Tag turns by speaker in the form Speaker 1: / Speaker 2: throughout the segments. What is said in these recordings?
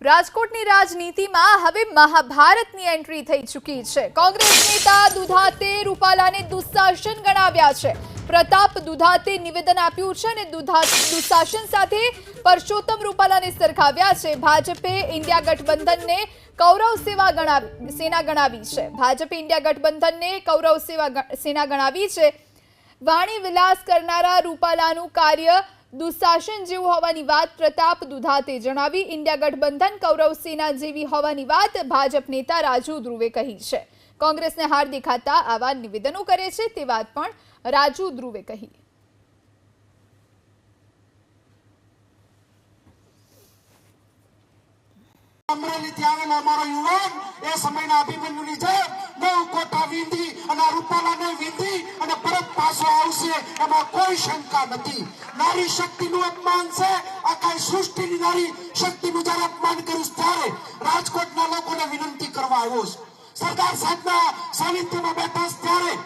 Speaker 1: રાજકોટની રાજનીતિમાં હવે મહાભારતની એન્ટ્રી થઈ ચૂકી છે. કોંગ્રેસ નેતા દુધાતે રૂપાલાને દુશાસન ગણાવ્યા છે. પ્રતાપ દુધાતે નિવેદન આપ્યું છે અને દુશાસન સાથે પરસોત્તમ રૂપાલાને સરખાવ્યા છે. ભાજપે ઇન્ડિયા ગઠબંધનને કૌરવ સેવા ગણાવી, સેના ગણાવી છે. ભાજપે ઇન્ડિયા ગઠબંધનને કૌરવ સેવા સેના ગણાવી છે. વાણી વિલાસ કરનારા રૂપાલાનું કાર્ય દુશાસન જેવું હોવાની વાત પ્રતાપ દુધાતે જણાવી. ઇન્ડિયા ગઠબંધન કૌરવ સેના જેવી હોવાની વાત ભાજપ નેતા રાજુ ધ્રુવે કહી છે. કોંગ્રેસને હાર દેખાતા આવા નિવેદનો કરે છે તે વાત પણ રાજુ ધ્રુવે કહી.
Speaker 2: અમરેલીથી આવેલો અમારો યુવાન, એ સમયના અભિમન્યુની જેમ નવ કોટા વીંધી અને રૂપાલાને વીંધી અને આવશે એમાં કોઈ શંકા નથી નારી શક્તિનું અપમાન છે આખા સૃષ્ટિની નારી શક્તિનું જ્યારે અપમાન કર્યું ત્યારે રાજકોટના લોકોને વિનંતી કરવા આવ્યો છું સરદાર સાહેબના સાનિધ્યમાં બેઠા ત્યારે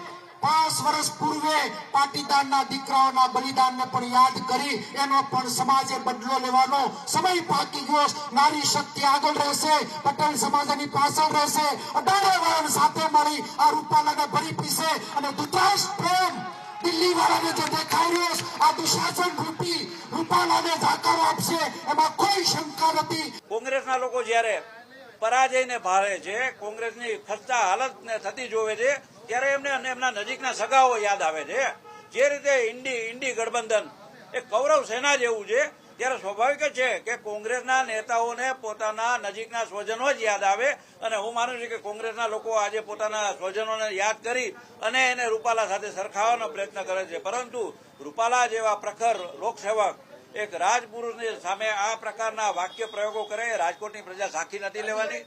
Speaker 2: પાંચ વર્ષ પૂર્વે પાટીદારના દીકરાઓના બલિદાનને પણ યાદ કરી એનો પણ સમાજે બદલો લેવાનો સમય પાકી ગયો નારી શક્તિ આગળ રહેશે પટેલ સમાજની પાછળ રહેશે અઢારે વર્ણ સાથે મળી આ રૂપાલાને ભરી પીશે અને દુતાશ પ્રેમ દિલ્હી વાળાને જે દેખાઈ રહ્યો આ દુશાસન રૂપી રૂપાલાને જાકારો આપશે, એમાં કોઈ શંકા નથી.
Speaker 3: કોંગ્રેસના લોકો જ્યારે પરાજયને ભાળે છે, કોંગ્રેસની ખસ્તા હાલતને થતી જોવે છે, ત્યારે એમને અને એમના નજીકના સગાઓ યાદ આવે છે. જે રીતે ઇન્ડી ઇન્ડી ગઠબંધન એ કૌરવ સેના જેવું છે ત્યારે સ્વાભાવિક છે કે કોંગ્રેસના નેતાઓને પોતાના નજીકના સ્વજનો જ યાદ આવે અને હું માનું છું કે કોંગ્રેસના લોકો આજે પોતાના સ્વજનોને યાદ કરી અને એને રૂપાલા સાથે સરખાવવાનો પ્રયત્ન કરે છે. પરંતુ રૂપાલા જેવા પ્રખર લોકસેવક એક રાજપુરુષની સામે આ પ્રકારના વાક્ય પ્રયોગો કરે રાજકોટની પ્રજા સાખી નથી લેવાની.